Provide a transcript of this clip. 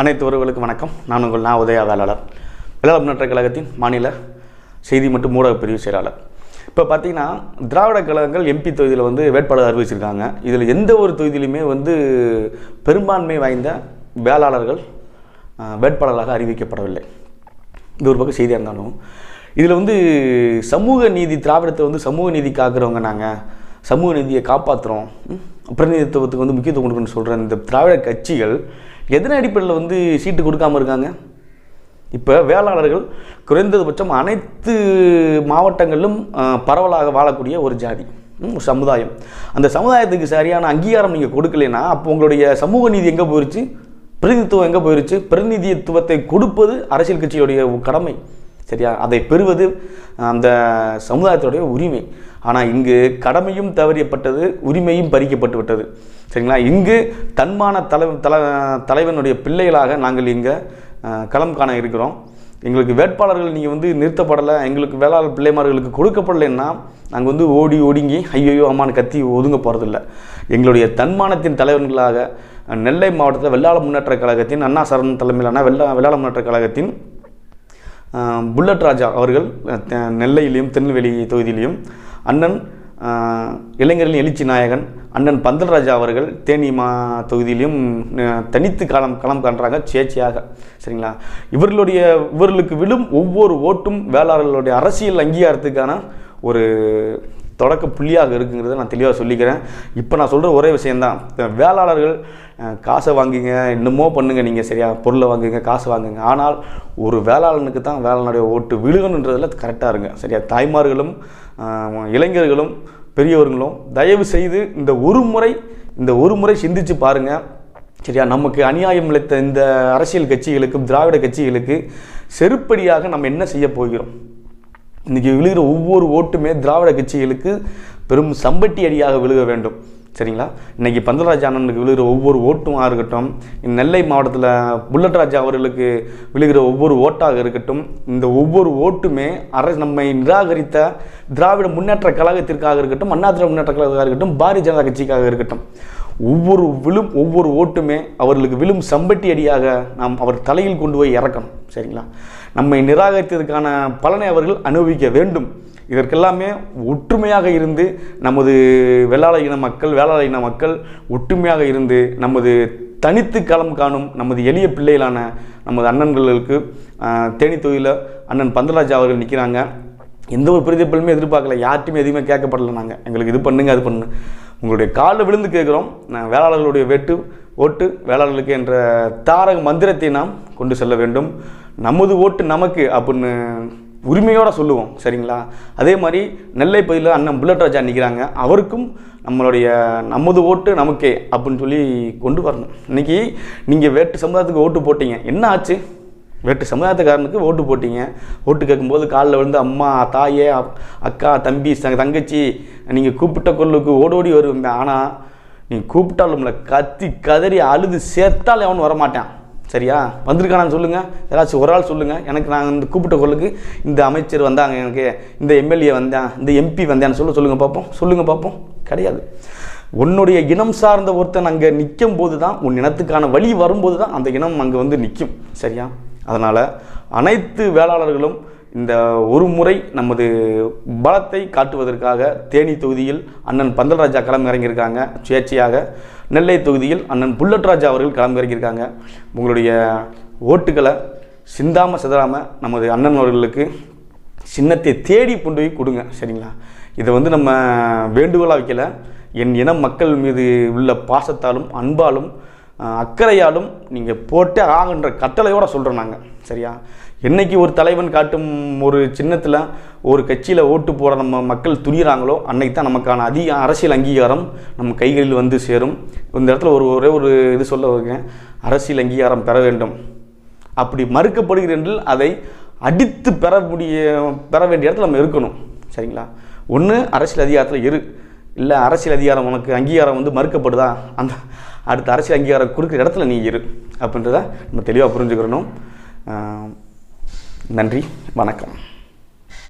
அனைத்து உறவுகளுக்கும் வணக்கம். நான் உங்கள் நான் உதயா வேளாளர். வேளாளர் முன்னேற்ற கழகத்தின் மாநில செய்தி மற்றும் ஊடக பிரிவு செயலாளர். இப்போ பார்த்தீங்கன்னா திராவிட கழகங்கள் எம்பி தொகுதியில் வந்து வேட்பாளர் அறிவிச்சிருக்காங்க. இதில் எந்த ஒரு தொகுதியிலுமே வந்து பெரும்பான்மை வாய்ந்த வேளாளர்கள் வேட்பாளராக வேட்பாளர்களாக அறிவிக்கப்படவில்லை. இது ஒரு பக்கம் செய்தியாக இருந்தாலும். இதில் வந்து சமூக நீதி திராவிடத்தை வந்து சமூக நீதி காக்கிறவங்க நாங்கள் சமூக நீதியை காப்பாற்றுறோம் பிரதிநிதித்துவத்துக்கு வந்து முக்கியத்துவம் கொடுக்கணும்னு சொல்கிற இந்த திராவிட கட்சிகள் எதன அடிப்படையில் வந்து சீட்டு கொடுக்காம இருக்காங்க? இப்போ வேளாளர்கள் குறைந்தபட்சம் அனைத்து மாவட்டங்களிலும் பரவலாக வாழக்கூடிய ஒரு ஜாதி சமுதாயம். அந்த சமுதாயத்துக்கு சரியான அங்கீகாரம் நீங்கள் கொடுக்கலைன்னா அப்போ உங்களுடைய சமூக நீதி எங்கே போயிருச்சு? பிரதிநிதித்துவம் எங்கே போயிருச்சு? பிரதிநிதித்துவத்தை கொடுப்பது அரசியல் கட்சியுடைய கடமை. சரியா? அதை பெறுவது அந்த சமுதாயத்துடைய உரிமை. ஆனால் இங்கு கடமையும் தவறியப்பட்டது உரிமையும் பறிக்கப்பட்டு விட்டது. சரிங்களா? இங்கு தன்மான தலை தலை தலைவனுடைய பிள்ளைகளாக நாங்கள் இங்கே களம் காண இருக்கிறோம். எங்களுக்கு வேட்பாளர்கள் நீங்கள் வந்து நிறுத்தப்படலை எங்களுக்கு வேளாளர் பிள்ளைமார்களுக்கு கொடுக்கப்படலைன்னா நாங்கள் வந்து ஓடி ஒடுங்கி ஐயோ அம்மான்னு கத்தி ஒதுங்க போகிறதில்ல எங்களுடைய தன்மானத்தின் தலைவர்களாக நெல்லை மாவட்டத்தில் வெள்ளாள முன்னேற்ற கழகத்தின் அண்ணா சரண் தலைமையிலான வெள்ளா வெள்ளாள முன்னேற்ற கழகத்தின் புல்லட் ராஜா அவர்கள் நெல்லையிலையும் திருநெல்வேலி தொகுதியிலையும் அண்ணன் இளைஞரின் இளைஞர்களின் எழுச்சி நாயகன் அண்ணன் பந்தல் ராஜா அவர்கள் தேனி மா தொகுதியிலையும் தனித்து காலம் களம் காண்றாங்க சுயேட்சையாக. சரிங்களா? இவர்களுடைய இவர்களுக்கு விழும் ஒவ்வொரு ஓட்டும் வேளாளர்களுடைய அரசியல் அங்கீகாரத்துக்கான ஒரு தொடக்க புள்ளியாக இருக்குங்கிறத நான் தெளிவாக சொல்லிக்கிறேன். இப்போ நான் சொல்கிற ஒரே விஷயந்தான் வேளாளர்கள் காசை வாங்குங்க என்னமோ பண்ணுங்க நீங்கள் சரியா பொருளை வாங்குங்க காசை வாங்குங்க. ஆனால் ஒரு வேளாளனுக்கு தான் வேளாளனுடைய ஓட்டு விழுகணுன்றதில் கரெக்டாக இருங்க. சரியா? தாய்மார்களும் இளைஞர்களும் பெரியவர்களும் தயவு செய்து இந்த ஒரு முறை இந்த ஒரு முறை சிந்திச்சு பாருங்கள் சரியா? நமக்கு அநியாயம் இழைத்த இந்த அரசியல் கட்சிகளுக்கும் திராவிட கட்சிகளுக்கு செருப்படியாக நம்ம என்ன செய்ய போகிறோம்? இன்றைக்கி விழுகிற ஒவ்வொரு ஓட்டுமே திராவிட கட்சிகளுக்கு பெரும் சம்பட்டி அடியாக விழுக வேண்டும். சரிங்களா? இன்றைக்கி பந்தராஜ் அண்ணனுக்கு விழுகிற ஒவ்வொரு ஓட்டுமாக இருக்கட்டும் நெல்லை மாவட்டத்தில் புல்லட் ராஜா அவர்களுக்கு விழுகிற ஒவ்வொரு ஓட்டாக இருக்கட்டும் இந்த ஒவ்வொரு ஓட்டுமே அரசு நம்மை நிராகரித்த திராவிட முன்னேற்ற கழகத்திற்காக இருக்கட்டும் அண்ணா திராவிட முன்னேற்ற கழகத்திற்காக இருக்கட்டும் பாரதிய ஜனதா கட்சிக்காக இருக்கட்டும். ஒவ்வொரு விழும் ஒவ்வொரு ஓட்டுமே அவர்களுக்கு விழும் சம்பட்டி அடியாக நாம் அவர் தலையில் கொண்டு போய் இறக்கணும். சரிங்களா? நம்மை நிராகரித்ததற்கான பலனை அவர்கள் அனுபவிக்க வேண்டும். இதற்கெல்லாமே ஒற்றுமையாக இருந்து நமது வெள்ளாள இன மக்கள் வேளாள இன மக்கள் ஒற்றுமையாக இருந்து நமது தனித்து களம் காணும் நமது எளிய பிள்ளைகளான நமது அண்ணன்களுக்கு தேனி தொகுதியில் அண்ணன் பந்தராஜா அவர்கள் நிற்கிறாங்க எந்த ஒரு பிரதிபலுமே எதிர்பார்க்கல. யார்ட்டையுமே எதுவுமே கேட்கப்படல நாங்கள் எங்களுக்கு இது பண்ணுங்க அது பண்ணு உங்களுடைய காலில் விழுந்து கேட்குறோம். நான் வேளாளர்களுடைய வெட்டு ஓட்டு வேளாளர்களுக்கு என்ற தாரக மந்திரத்தை நாம் கொண்டு செல்ல வேண்டும். நமது ஓட்டு நமக்கு அப்படின்னு உரிமையோடு சொல்லுவோம் சரிங்களா? அதே மாதிரி நெல்லை பகுதியில் அண்ணன் புல்லட் ராஜா நிற்கிறாங்க அவருக்கும் நம்மளுடைய நமது ஓட்டு நமக்கே அப்படின்னு சொல்லி கொண்டு வரணும். இன்னைக்கு நீங்கள் வேட்டு சமுதாயத்துக்கு ஓட்டு போட்டீங்க. என்ன ஆச்சு? வேட்டு சமுதாயத்துக்காரனுக்கு ஓட்டு போட்டீங்க. ஓட்டு கேட்கும்போது காலில் விழுந்து அம்மா தாயே அப்- அக்கா தம்பி தங்கச்சி நீங்கள் கூப்பிட்ட குரலுக்கு ஓடோடி வருவீங்க ஆனால் நீங்கள் கூப்பிட்டாலும்ல கத்தி கதறி அழுது சேர்த்தால் எவனும் வரமாட்டான். சரியா? வந்திருக்கானான்னு சொல்லுங்கள் ஏதாச்சும் ஒரு ஆள் சொல்லுங்கள் எனக்கு நான் இந்த கூப்பிட்ட குரலுக்கு இந்த அமைச்சர் வந்தாங்க எனக்கு. இந்த எம்எல்ஏ வந்தேன் இந்த எம்பி வந்தேன்னு சொல்ல சொல்லுங்கள் பார்ப்போம் சொல்லுங்கள் பார்ப்போம் கிடையாது. உன்னுடைய இனம் சார்ந்த ஒருத்தன் அங்கே நிற்கும் போது தான் உன் இனத்துக்கான வழி வரும்போது தான் அந்த இனம் அங்கே வந்து நிற்கும் சரியா? அதனால் அனைத்து வேளாளர்களும் இந்த ஒரு முறை நமது பலத்தை காட்டுவதற்காக தேனி தொகுதியில் அண்ணன் பந்தல்ராஜா களம் இறங்கியிருக்காங்க சுயேட்சையாக நெல்லை தொகுதியில் அண்ணன் புல்லட் ராஜா அவர்கள் களம் இறங்கியிருக்காங்க உங்களுடைய ஓட்டுகளை சிந்தாம சிதறாம நமது அண்ணன் அவர்களுக்கு சின்னத்தை தேடி கொண்டு போய் கொடுங்க. சரிங்களா? இதை வந்து நம்ம வேண்டுகோளாக வைக்கல. என் இன மக்கள் மீது உள்ள பாசத்தாலும் அன்பாலும் அக்கறையாலும் நீங்கள் போட்டே ஆகுன்ற கட்டளையோடு சொல்கிறோம் நாங்கள் சரியா? என்றைக்கு ஒரு தலைவன் காட்டும் ஒரு சின்னத்தில் ஒரு கட்சியில் ஓட்டு போகிற நம்ம மக்கள் துணிகிறாங்களோ அன்னைக்கு தான் நமக்கான அதிக அரசியல் அங்கீகாரம் நம்ம கைகளில் வந்து சேரும். இந்த இடத்துல ஒரு ஒரே ஒரு இது சொல்ல வைக்கிறேன் அரசியல் அங்கீகாரம் பெற வேண்டும். அப்படி மறுக்கப்படுகிறென்றில் அதை அடித்து பெற முடிய பெற வேண்டிய இடத்துல நம்ம இருக்கணும். சரிங்களா? ஒன்று அரசியல் அதிகாரத்தில் இரு. இல்லை அரசியல் அதிகாரம் உனக்கு அங்கீகாரம் வந்து மறுக்கப்படுதா? அந்த அடுத்த அரசியல் அங்கீகாரம் கொடுக்குற இடத்துல நீ இரு அப்படின்றத நம்ம தெளிவாக புரிஞ்சுக்கிறணும். நன்றி வணக்கம்.